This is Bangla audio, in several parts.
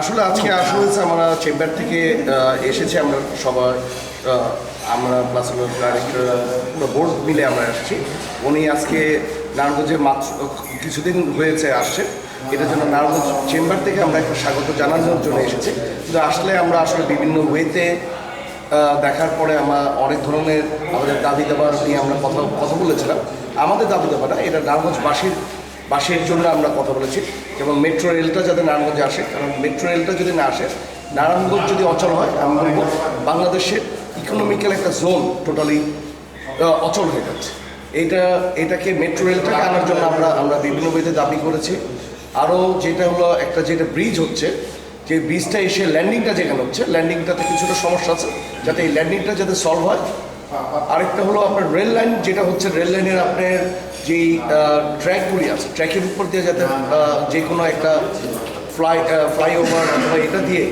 আসলে আজকে আসা হয়েছে আমরা চেম্বার থেকে এসেছি আমরা সবার আমরা প্লাস ডাইরেক্টর পুরো বোর্ড মিলে আমরা এসেছি। উনি আজকে নারায়ণগঞ্জে মাত্র কিছুদিন হয়েছে আসছে। এটার জন্য নারায়ণগঞ্জ চেম্বার থেকে আমরা একটা স্বাগত জানানোর জন্য এসেছি। কিন্তু আসলে আমরা আসলে বিভিন্ন ওয়েতে দেখার পরে আমরা অনেক ধরনের আমাদের দাবি দাবার নিয়ে আমরা কথা কথা বলেছিলাম। আমাদের দাবি দাবাটা এটা নারায়ণগঞ্জবাসীর বাসের জন্য আমরা কথা বলেছি এবং মেট্রো রেলটা যাতে নারায়ণগঞ্জে আসে, কারণ মেট্রো রেলটা যদি না আসে, নারায়ণগঞ্জ যদি অচল হয় আমি বলব বাংলাদেশের ইকোনমিক্যাল একটা জোন টোটালি অচল হয়ে যাচ্ছে। এটা, এটাকে মেট্রো রেলটাকে আনার জন্য আমরা আমরা বিভিন্ন ওয়েতে দাবি করেছি। আরও যেটা হলো, একটা যেটা ব্রিজ হচ্ছে, যে ব্রিজটা এসে ল্যান্ডিংটা যেখানে হচ্ছে ল্যান্ডিংটাতে কিছুটা সমস্যা আছে, যাতে এই ল্যান্ডিংটা যাতে সলভ হয় আরেকটা হলো আপনার রেল লাইন যেটা হচ্ছে রেল লাইনের আপনার যেই ট্র্যাকগুলি আছে ট্র্যাকের উপর দিয়ে যাতে যে কোনো একটা ফ্লাই ফ্লাইওভার অথবা এটা দিয়ে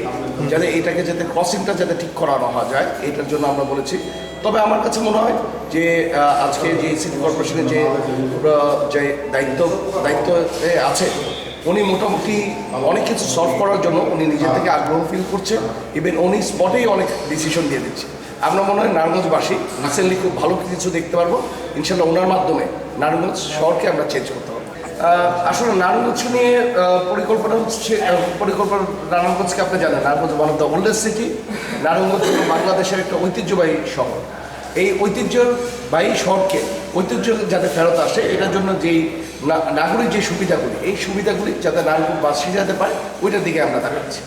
যাতে এটাকে যাতে ক্রসিংটা যাতে ঠিক করানো হয় যায় এটার জন্য আমরা বলেছি। তবে আমার কাছে মনে হয় যে আজকে যে সিটি কর্পোরেশনের যে যে দায়িত্ব দায়িত্বে আছে উনি মোটামুটি অনেক কিছু সলভ করার জন্য উনি নিজে থেকে আগ্রহ ফিল করছে। ইভেন উনি স্পটেই অনেক ডিসিশন দিয়ে দিচ্ছে। আমরা মনে হয় নারায়ণগঞ্জবাসী রিসেন্টলি খুব ভালো কিছু দেখতে পারব। ইনশাল্লাহ ওনার মাধ্যমে নারায়ণগঞ্জ শহরকে আমরা চেঞ্জ করতে পারব। আসলে নারায়ণগঞ্জ নিয়ে পরিকল্পনা হচ্ছে পরিকল্পনা নারায়ণগঞ্জকে আপনি জানেন, Narayanganj one of the oldest city Narayanganj বাংলাদেশের একটা ঐতিহ্যবাহী শহর। এই ঐতিহ্যবাহী শহরকে ঐতিহ্য যাতে ফেরত আসে, এটার জন্য যেই নাগরিক যে সুবিধাগুলি, এই সুবিধাগুলি যাতে নারায়ণগঞ্জবাসী যাতে পায়, ওইটার দিকে আমরা তাকাচ্ছি।